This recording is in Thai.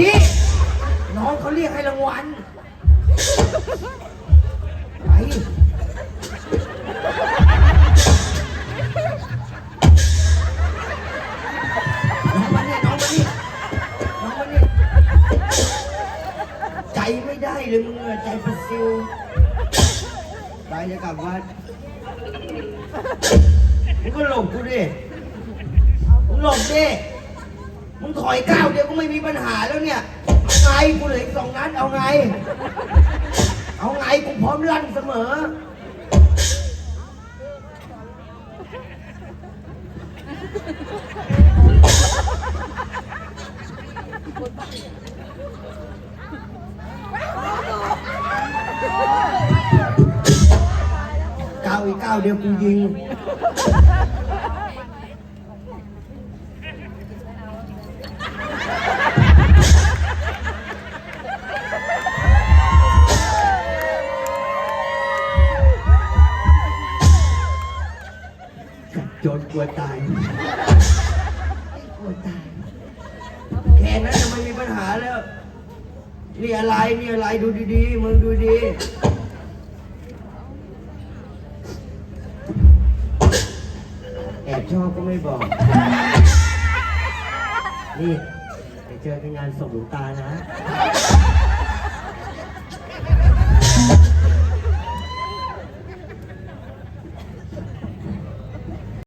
ดิน้องเขาเรียกให้รางวัล ไป น้องมาเนี่ยน้องมานี่น้องมานี่ใจไม่ได้เลยมึงอะใจเป็นซิวไปจะกลับวัดมึงก็หลบกูดิมึงหลบดิ มึงถอยก้าวเดียวก็ไม่มีปัญหาแล้วเนี่ยเอาไงกูเหลืออีกสองนัดเอาไง เอาไงกูพร้อมลั่นเสมอ ก้าวอีกก้าวเดียวกูยิง จรกลัวตายกลัวตายแค่นั้นจะไม่มีปัญหาแล้วนี่อะไรนี่อะไรดูดีๆมึงดูดีแอบชอบก็ไม่บอก นี่ไปเจอกันงานศพหลวงตานะ